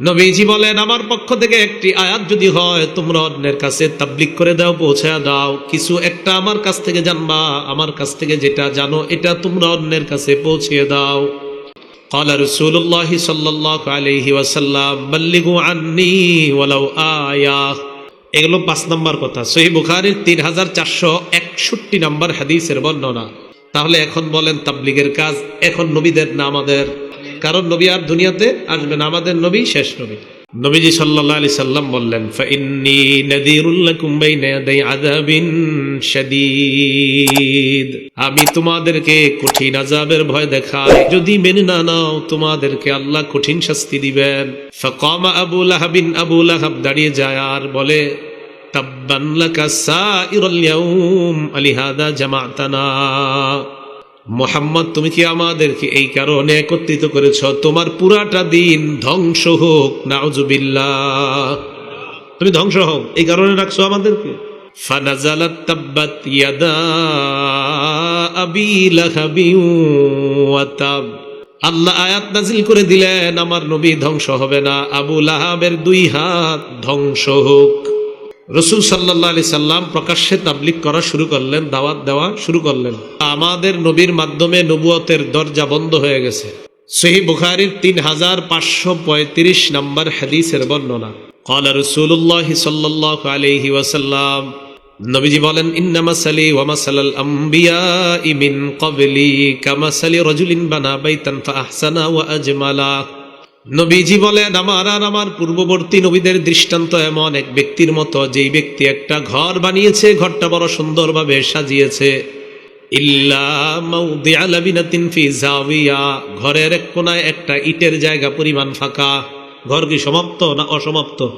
নবীজি বলেন আমার পক্ষ থেকে একটি আয়াত যদি হয় তোমরা অন্যের কাছে তাবলিক করে দাও পৌঁছে দাও কিছু একটা আমার কাছ থেকে জানবা আমার কাছ থেকে যেটা জানো এটা তোমরা অন্যের কাছে পৌঁছিয়ে দাও قال رسول الله صلى الله عليه وسلم بلغوا عني ولو آية এগুলো পাঁচ নম্বর কথা সহি বুখারির তিন হাজার চারশো একষট্টি নম্বর হাদিসের বর্ণনা তাহলে এখন বলেন তাবলিগের কাজ এখন নবীদের না আমাদের কারণ নবী আর দুনিয়াতে আসবেন আমাদের নবী শেষ নবী। নবীজি সাল্লাহ আলি সাল্লাম বললেন আমি তোমাদেরকে কঠিন আযাবের ভয় দেখাই, যদি মেনে না নাও, তোমাদেরকে আল্লাহ কঠিন শাস্তি দিবেন। ফাকামা আবু লাহাবিন, আবু লাহাব দাঁড়িয়ে যায় আর বলে, তাব্বান লাকা সাইরুল আলিহাদা জামাতানা। মোহাম্মদ, তুমি কি আমাদেরকে এই কারণে একত্রিত করেছ? তোমার পুরাটা দিন ধ্বংস হোক, নাউজুবিল্লাহ। তুমি ধ্বংস হোক এই কারণে রাখছো আমাদেরকে। ফানাজালাত তাব্বাত ইয়াদা আবি লাহাবি ওয়া তাব। আল্লাহ আয়াত নাজিল করে দিলেন, আমার নবী ধ্বংস হবে না, আবু লাহাবের দুই হাত ধ্বংস হোক। রসুল সাল্লা আলি সাল্লাম প্রকাশ্যে তাবলিক করা শুরু করলেন, দাওয়াত দেওয়া শুরু করলেন। আমাদের নবীর মাধ্যমে নবুয়তের দরজা বন্ধ হয়ে গেছে। সেই বুখারির তিন হাজার পাঁচশো পঁয়ত্রিশ নম্বর হাদিসের বর্ণনা। কলা রসুল্লাহ সাল্লাহ আলহি ওয়াসাল্লাম, নবীজি বলেন ইন্নামাসালি ওয়ামাসাল আম্বিয়া ইমিন কবলি রজুলিন বানা নবীজি বলেন, আমার আর আমার পূর্ববর্তী নবীদের দৃষ্টান্ত এমন এক ব্যক্তির মতো, যেই ব্যক্তি একটা ঘর বানিয়েছে, ঘরটা বড় সুন্দরভাবে সাজিয়েছে। ঘরের এক কোনায় একটা ইটের জায়গা পরিমাণ ফাঁকা, ঘর কি সমাপ্ত না অসমাপ্ত?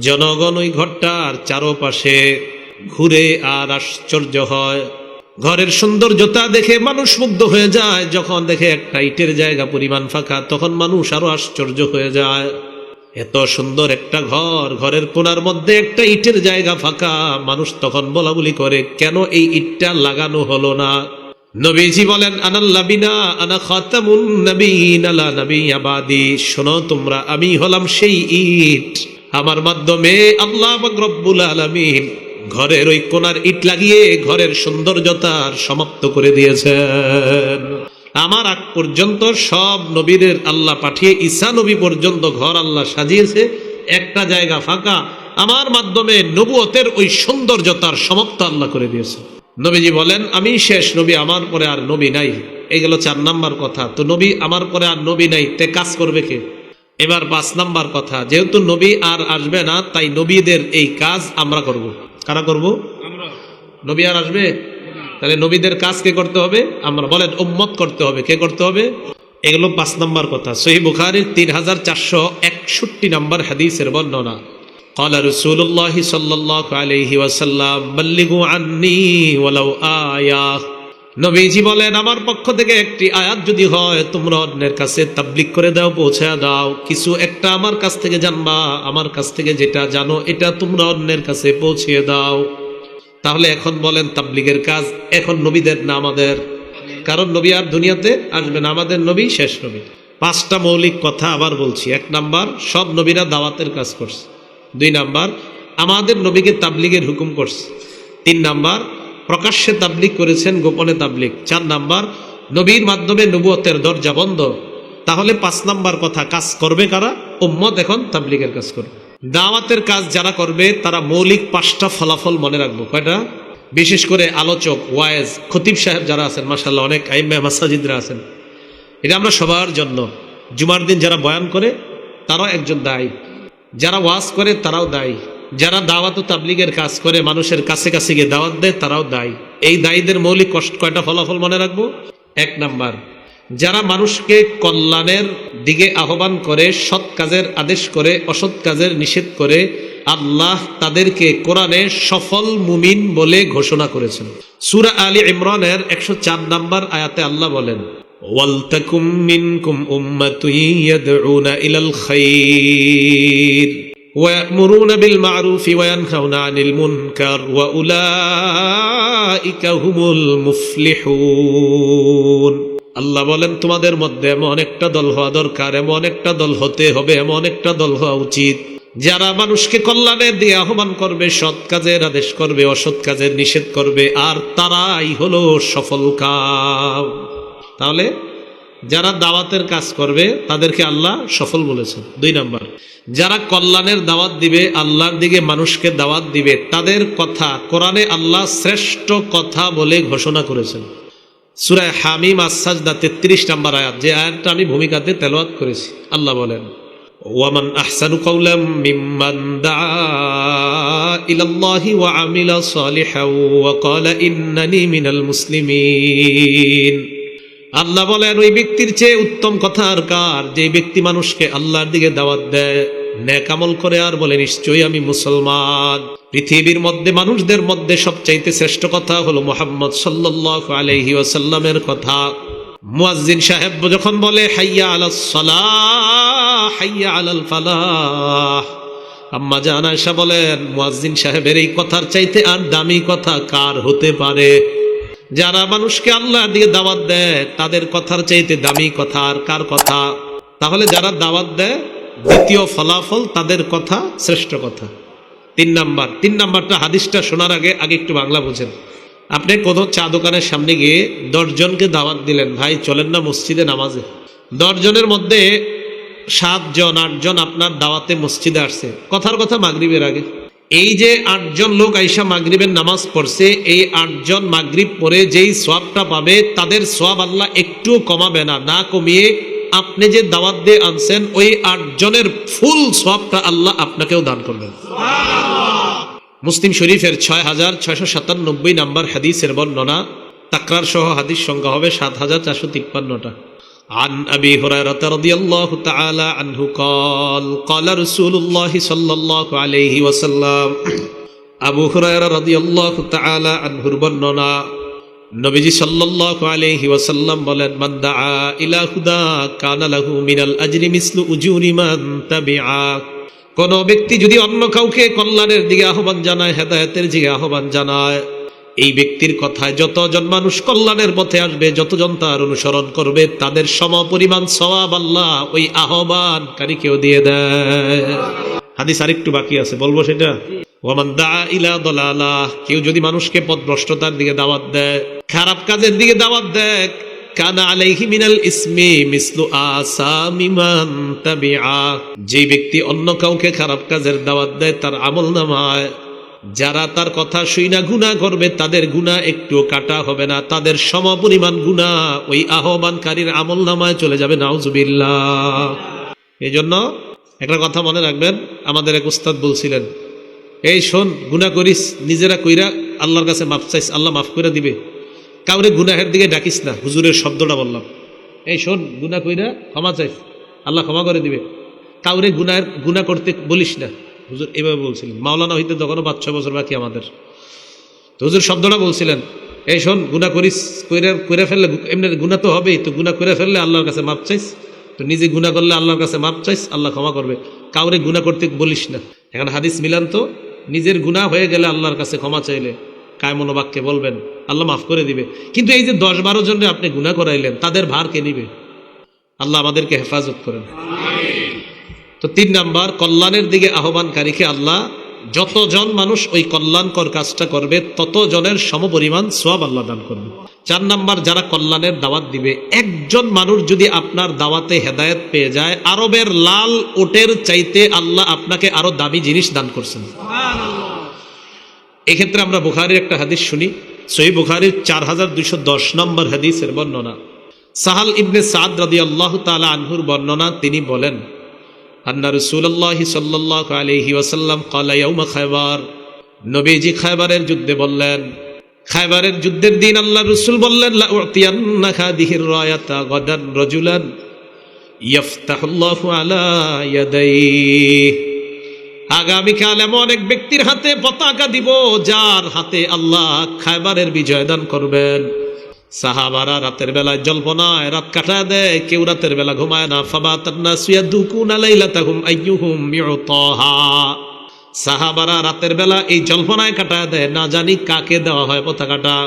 জনগণ ওই ঘরটার চারপাশে ঘুরে আর আশ্চর্য হয়। ঘরের সৌন্দর্যতা দেখে মানুষ মুগ্ধ হয়ে যায়। যখন দেখে একটা ইটের জায়গা পরিমাণ ফাঁকা, তখন মানুষ আরও আশ্চর্য হয়ে যায়। এত সুন্দর একটা ঘর, ঘরের কোনার মধ্যে একটা ইটের জায়গা ফাঁকা। মানুষ তখন বলা বলি করে, কেন এই ইটটা লাগানো হলো না? নবীজি বলেন আনাল্লাবিনা আনা খাতামুন নবীন আলা নবী আবাদি। শোনো, তোমরা, আমি হলাম সেই ইট। আমার মাধ্যমে আল্লাহ রব্বুল আলামিন ঘরের ওই কোনার ইট লাগিয়ে ঘরের সৌন্দর্যতার সমাপ্ত করে দিয়েছেন। আমার আগ পর্যন্ত সব নবীদের আল্লাহ পাঠিয়ে ঈসা নবী পর্যন্ত ঘর আল্লাহ সাজিয়েছে। একটা জায়গা ফাঁকা। আমার মাধ্যমে নবুয়তের ওই সৌন্দর্যতার সমাপ্ত আল্লাহ করে দিয়েছে নবীজি বলেন, আমি শেষ নবী, আমার পরে আর নবী নাই। এই গেল চার নাম্বার কথা। তো নবী, আমার পরে আর নবী নাই, তে কাজ করবে কে? এবার পাঁচ নাম্বার কথা। যেহেতু নবী আর আসবে না, তাই নবীদের এই কাজ আমরা করব। কারা করব নবী আর আসবে তাহলে নবীদের কাজ কে করতে হবে আমরা বলেন উম্মত করতে হবে কে করতে হবে এগুলো পাঁচ নম্বর কথা সহি বুখারির তিন হাজার চারশো একষট্টি নম্বর হাদিসের বর্ণনা قال رسول الله صلى الله عليه وسلم بلغوا عني ولو آية নবীজি বলেন, আমার পক্ষ থেকে একটি আয়াত যদি হয়, তোমরা অন্যের কাছে তাবলিক করে দাও, পৌঁছে দাও। কিছু একটা আমার কাছ থেকে জানবা, আমার কাছ থেকে যেটা জানো, এটা তোমরা অন্যের কাছে পৌঁছিয়ে দাও। তাহলে এখন বলেন, তাবলিগের কাজ এখন নবীদের না আমাদের? কারণ নবী আর দুনিয়াতে আসবেন আমাদের নবী শেষ নবী। পাঁচটা মৌলিক কথা আবার বলছি। এক নাম্বার, সব নবীরা দাওয়াতের কাজ করছে। দুই নাম্বার, আমাদের নবীকে তাবলিগের হুকুম করছে। তিন নাম্বার প্রকাশ্যে তাবলিগ করেছেন, গোপনে তাবলিগ। চার নাম্বার, নবীর মাধ্যমে নবুয়তের দরজা বন্ধ। তাহলে পাঁচ নাম্বার কথা, কাজ করবে কারা? উম্মত এখন তাবলিগের কাজ করবে। দাওয়াতের কাজ যারা করবে, তারা মৌলিক পাঁচটা ফলাফল মনে রাখব। কয়টা? বিশেষ করে আলোচক ওয়াইজ খতিব সাহেব যারা আছেন মাসাল্লাহ অনেক আইম্মা মাসাজিদরা আছেন। এটা আমরা সবার জন্য। জুমার দিন যারা বয়ান করে, তারাও একজন দায়ী। যারা ওয়াজ করে, তারাও দায়ী। যারা দাওয়াত ও তাবলিগের কাজ করে, মানুষের কাছে কাছে গিয়ে দাওয়াত দেয়, তারাও দায়ী। এই দায়ীদের মৌলিক কষ্ট কয়টা ফলাফল মনে রাখব? এক নাম্বার, যারা মানুষকে কল্যাণের দিকে আহ্বান করে, সৎ কাজের আদেশ করে, অসৎ কাজের নিষেধ করে, আল্লাহ তাদেরকে কোরআনে সফল মুমিন বলে ঘোষণা করেছেন। সুরা আলী ইমরানের একশো চার নাম্বার আয়াতে আল্লাহ বলেন ওয়ালতাকুম মিনকুম উম্মাতুন ইয়াদউনা ইলাল খাইর। ويأمرون بالمعروف وينهون عن المنكر وأولئك هم المفلحون আল্লাহ বলেন তোমাদের মধ্যে এমন একটা দল হওয়া দরকার এমন একটা দল হতে হবে এমন একটা দল হওয়া উচিত যারা মানুষকে কল্যাণের দিয়ে আহ্বান করবে সৎ কাজের আদেশ করবে অসৎ কাজের নিষেধ করবে আর তারাই হলো সফল কাম তাহলে যারা দাওয়াতের কাজ করবে, তাদেরকে আল্লাহ সফল বলেছেন। দুই নাম্বার, যারা কল্যাণের দাওয়াত দিবে, আল্লাহর দিকে মানুষকে দাওয়াত দিবে, তাদের কথা কোরআনে আল্লাহ শ্রেষ্ঠ কথা বলে ঘোষণা করেছেন। সুরায় হামিম আসাজদা তেত্রিশ নাম্বার আয়াত, যে আয়াতটা আমি ভূমিকাতে তেলাওয়াত করেছি। আল্লাহ বলেন, ওয়ামান আহসানু ইলাল্লাহি ওয়া আমিলা সালিহাও ওয়া ক্বালা মিনাল আল্লাহ বলেন, ওই ব্যক্তির চেয়ে উত্তম কথা আর কার? যে ব্যক্তি মানুষকে আল্লাহর দিকে দাওয়াত দেয় ন্যাক আমল করে আর বলে, নিশ্চয়ই আমি মুসলমান। পৃথিবীর মধ্যে, মানুষদের মধ্যে সবচাইতে শ্রেষ্ঠ কথা হলো মোহাম্মদ সাল্লাল্লাহু আলাইহি ওয়াসাল্লামের কথা। মুয়াজ্জিন সাহেব যখন বলে, হাইয়া আলাস সালাহ, হাইয়া আলাল ফালাহ। আম্মা জান আয়েশা বলেন, মুয়াজ্জিন সাহেবের এই কথার চাইতে আর দামি কথা কার হতে পারে? যারা মানুষকে আল্লাহ দিয়ে দাওয়াত দেয়, তাদের কথার চাইতে দামি কথা আর কার কথা? তাহলে যারা দাওয়াত দেয়, দ্বিতীয় ফলাফল তাদের কথা শ্রেষ্ঠ কথা। তিন নাম্বার, তিন নাম্বারটা হাদিসটা শোনার আগে আগে একটু বাংলা বোঝেন। আপনি কোনো চা দোকানের সামনে গিয়ে দশজনকে দাওয়াত দিলেন, ভাই, চলেন না মসজিদে নামাজে। দশজনের মধ্যে সাতজন, আটজন আপনার দাওয়াতে মসজিদে আসছে। কথার কথা মাগরিবের আগে। এই যে আটজন লোক আইসা মাগরিবের নামাজ পড়ছে এই আটজন মাগরিব পরে যেই সোয়াবটা পাবে তাদের সোয়াব আল্লাহ একটু কমাবে না। না কমিয়ে আপনি যে দাওয়াত দিয়ে আনছেন ওই আটজনের ফুল সোয়াবটা আল্লাহ আপনাকেও দান করবেন। মুসলিম শরীফের ছয় হাজার ছয়শো সাতানব্বই নাম্বার হাদিসের বর্ণনা। তাকরার সহ হাদিস সংখ্যা হবে সাত হাজার চারশো তিপ্পান্নটা। عن أبي هريرة رضي الله تعالى عنه قال قال رسول الله صلى الله عليه وسلم আবু হুরায়রা রাদিয়াল্লাহু তাআলা আনহুর বর্ণনা নবীজি সাল্লাল্লাহু আলাইহি ওয়াসাল্লাম বলেন মান দাআ ইলা হুদা কানা লাহু মিনাল আজরি মিসলু উজুরি মান তাবিআ কোন ব্যক্তি যদি অন্য কাউকে কল্যাণের দিকে আহ্বান জানায় হেদায়েতের দিকে আহ্বান জানায় এই ব্যক্তির কথায় যতজন মানুষ কল্যাণের পথে আসবে, যতজন তার অনুসরণ করবে, তাদের সম পরিমাণ সওয়াব আল্লাহ ওই আহ্বানকারীকেও দিয়ে দেয়। হাদিস আরেকটু বাকি আছে, বলব সেটা? কেউ যদি মানুষকে পথভ্রষ্টতার দিকে দাওয়াত দেয়, খারাপ কাজের দিকে দাওয়াত দেয়, কানা আলাইহি মিনাল ইসমি মিসলু আসামি তাবিআ। যে ব্যক্তি অন্য কাউকে খারাপ কাজের দাওয়াত দেয়, তার আমল নামায়। যারা তার কথা শুই না গুণা করবে, তাদের গুণা একটু কাটা হবে না। তাদের সম পরিমাণ গুণা ওই আহ্বানকারীর আমল নামায় চলে যাবে, নাউজুবিল্লাহ। এই জন্য একটা কথা মনে রাখবেন, আমাদের এক উস্তাদ বলছিলেন, এই শোন গুণা করিস, নিজেরা কইরা আল্লাহর কাছে মাফ চাইস, আল্লাহ মাফ করে দিবে। কাউরে গুনাহের দিকে ডাকিস না, হুজুরের শব্দটা বললাম। এই শোন গুণা কইরা ক্ষমা চাইস, আল্লাহ ক্ষমা করে দিবে। কাউরে গুনাহের গুণা করতে বলিস না। হুজুর এভাবে বলছিলেন, মাওলানা হইতে তখনও পাঁচ ছয় বছর বাকি আমাদের। তো হুজুর শব্দটা বলছিলেন, এই শোন গুণা করিস, কইরা করে ফেললে এমনি গুণা তো হবেই, তো গুণা করে ফেললে আল্লাহর কাছে মাপ চাইস, তো নিজে গুণা করলে আল্লাহর কাছে মাপ চাইস, আল্লাহ ক্ষমা করবে, কাউরে গুণা করতে বলিস না। এখন হাদিস মিলান তো, নিজের গুণা হয়ে গেলে আল্লাহর কাছে ক্ষমা চাইলে কায় মনোবাক্যে বলবেন, আল্লাহ মাফ করে দিবে। কিন্তু এই যে দশ বারো জনে আপনি গুণা করাইলেন, তাদের ভার কে নিবে? আল্লাহ আমাদেরকে হেফাজত করেন। তো তিন নাম্বার কল্যাণের দিকে আহ্বানকারীকে আল্লাহ যতজন মানুষ ওই কল্যাণকর কাজটা করবে ততজনের সমপরিমাণ সোয়াব আল্লাহ দান করবে। চার নাম্বার যারা কল্যাণের দাওয়াত দিবে একজন মানুষ যদি আপনার দাওয়াতে হেদায়েত পেয়ে যায় আরবের লাল ওটের চাইতে আল্লাহ আপনাকে আরও দামি জিনিস দান করছেন। এক্ষেত্রে আমরা বুখারির একটা হাদিস শুনি সহি বুখারির চার হাজার দুইশো দশ নম্বর হাদিসের বর্ণনা। সাহাল ইবনে সাদ রাদি আল্লাহ তালা আনহুর বর্ণনা তিনি বলেন আন্না রসুল্লাহি সাল্লাহ আলহি ওয়াসাল্লাম কালাইয়াউমা খাইবার। নবীজি খাইবারের যুদ্ধে বললেন, খাইবারের যুদ্ধের দিন আল্লাহ রসুল বললেন রজুলান আগামীকাল এমন এক ব্যক্তির হাতে পতাকা দিব, যার হাতে আল্লাহ খাইবারের বিজয় দান করবেন। সাহাবারা রাতের বেলায় জল্পনায়, রাত কাটায় দেয়, কেউ রাতের বেলা ঘুমায় না। ফাবা তান্না সুয়া দুকুন আলাইলা তাহুম আইয়ুহুম ইউতাহা সাহাবারা রাতের বেলা এই জল্পনায় কাটায় দেয়, না জানি কাকে দেওয়া হয় পতাকাটা।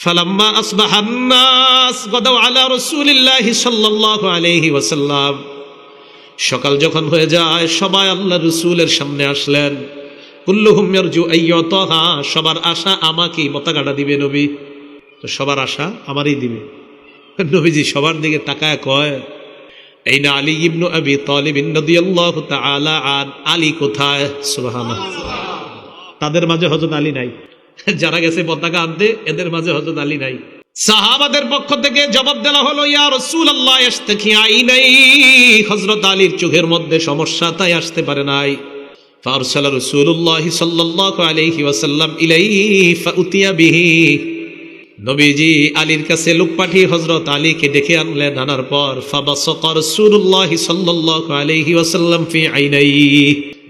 ফালাম্মা আসবাহান নাস গদাও আলা রাসূলিল্লাহি সাল্লাল্লাহু আলাইহি ওয়াসাল্লাম। সকাল যখন হয়ে যায়, সবাই আল্লাহ রসুলের সামনে আসলেন। কুল্লুহুম ইয়ারজু আইয়াতাহা, সবার আশা আমাকেই পতাকাটা দিবে নবী। তো সবার আশা আমারই দিবে। নবীজি সবার দিকে তাকায় কয় এই না আলী ইবনু আবি তালিব রাদিয়াল্লাহু তাআলা আন আলী কোথায়? তাদের মাঝে হযরত আলী নাই। যারা গেছে পতাকা আনতে, এদের মাঝে হযরত আলী নাই। সাহাবাদের পক্ষ থেকে জবাব দেওয়া হলো, ইয়া রাসূলুল্লাহ ইস্তাকি আইনাই? হযরত আলীর চোখের মধ্যে সমস্যা তাই আসতে পারে নাই। ফারসাল রাসূলুল্লাহ সাল্লাল্লাহু আলাইহি ওয়াসাল্লাম নবীজি আলীর কাছে লোক পাঠিয়ে হজরত আলীকে ডেকে আনলেন, আনার পর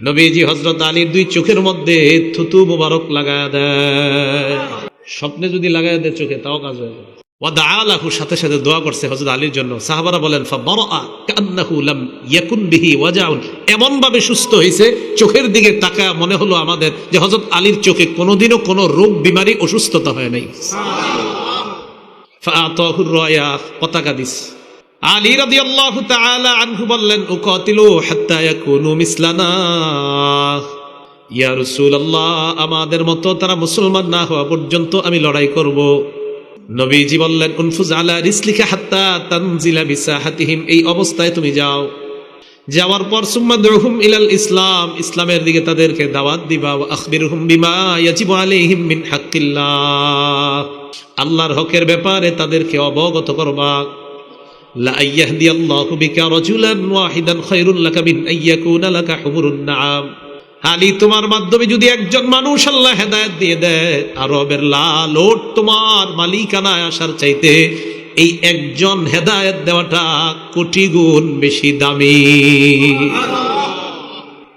নবীজি হজরত আলীর দুই চোখের মধ্যে থুতু মুবারক লাগায় দেয়। স্বপ্নে যদি লাগায় দেয় চোখে, তাও কাজ হয়ে যায় ওয়াদা আলাহু সাথে সাথে দোয়া করছে হজরত আলীর জন্য। সাহাবারা বলেন ফাবারা কান্নাহু লাম ইয়াকুন বিহি ওয়াজাউন। এমন ভাবে সুস্থ হয়েছে চোখের দিকে তাকায় মনে হলো আমাদের যে হজরত আলীর চোখে কোনোদিনও কোনো রোগ বিমারি অসুস্থতা হয় নাই। পতাকা দিস। আলী রাদিয়াল্লাহু তাআলা আনহু বললেন হাত্তা ইয়াকুনু মিসলানা। ইয়া রাসূলুল্লাহ আমাদের মতো তারা মুসলমান না হওয়া পর্যন্ত আমি লড়াই করব। নবীজি বললেন, উনফুজ আলা রিসলিকা হাত্তা তানজিলা বিসাহাতিহিম। এই অবস্থায় তুমি যাও। যাওয়ার পর, সুম্মা দুহুম ইলাল ইসলাম। ইসলামের দিকে তাদেরকে দাওয়াত দিবা, ওয়া আখবিরহুম বিমা ইয়াজিবু আলাইহিম মিন হাক্কিল্লাহ। আল্লাহর হকের ব্যাপারে তাদেরকে অবগত করবা। লা আইয়াহদিয়াল্লাহু বিকা রাজুলান ওয়াহিদান খায়রুল লাকা মিন আইয়াকুনা লাকা হুমুরুন নাআম। আলী, তোমার মাধ্যমে যদি একজন মানুষ আল্লাহ হেদায়ত দিয়ে দেয় আরবের লাল ওট তোমার মালিকানায় আসার চাইতে এই একজন হেদায়ত দেওয়াটা কোটি গুণ বেশি দামি।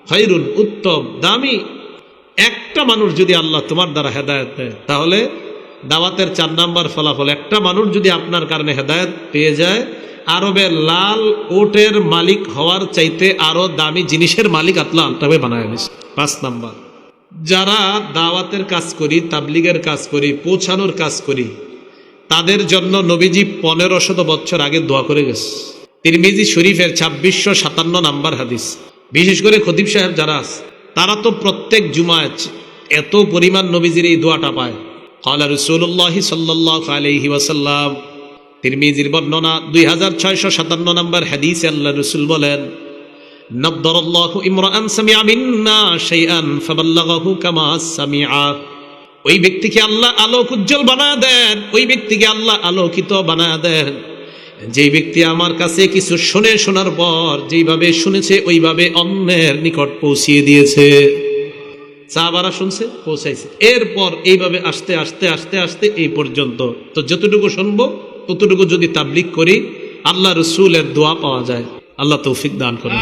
খৈরুন উত্তম, দামি। একটা মানুষ যদি আল্লাহ তোমার দ্বারা হেদায়ত দেয়, তাহলে দাওয়াতের চার নাম্বার ফলাফল, একটা মানুষ যদি আপনার কারণে হেদায়ত পেয়ে যায় আরবের লাল ওটের মালিক হওয়ার চাইতে আরও দামি জিনিসের মালিক আল্লাহ আল্টাবে বানায় নিস পাঁচ নাম্বার। যারা দাওয়াতের কাজ করি, তাবলিগের কাজ করি, পৌঁছানোর কাজ করি, তাদের জন্য নবীজি পনেরো শত বছর আগে দোয়া করে গেছে। তিরমিজি শরীফের ছাব্বিশশো সাতান্ন নাম্বার হাদিস। বিশেষ করে খতিব সাহেব যারা আছে, তারা তো প্রত্যেক জুমায় এত পরিমাণ নবীজির এই দোয়াটা পায়। কলা রসুল্লাহ সাল্লাহ আলহি ওয়াসাল্লাম তিরমিজির বর্ণনা দুই হাজার ছয়শো সাতান্ন নম্বর হাদিসে আল্লাহ রসুল বলেন ওই ব্যক্তিকে আল্লাহ আলোক উজ্জ্বল বানা দেন, ওই ব্যক্তিকে আল্লাহ আলোকিত বানা দেন। যেই ব্যক্তি আমার কাছে কিছু শুনে শোনার পর, যেইভাবে শুনেছে, ওইভাবে অন্যের নিকট পৌঁছিয়ে দিয়েছে। চা বারা শুনছে, পৌঁছাইছে। এরপর এইভাবে আস্তে আস্তে আস্তে আস্তে এই পর্যন্ত। তো যতটুকু শুনব ততটুকু যদি তাবলিক করি আল্লাহ রসুলের দোয়া পাওয়া যায়। আল্লাহ তৌফিক দান করেন।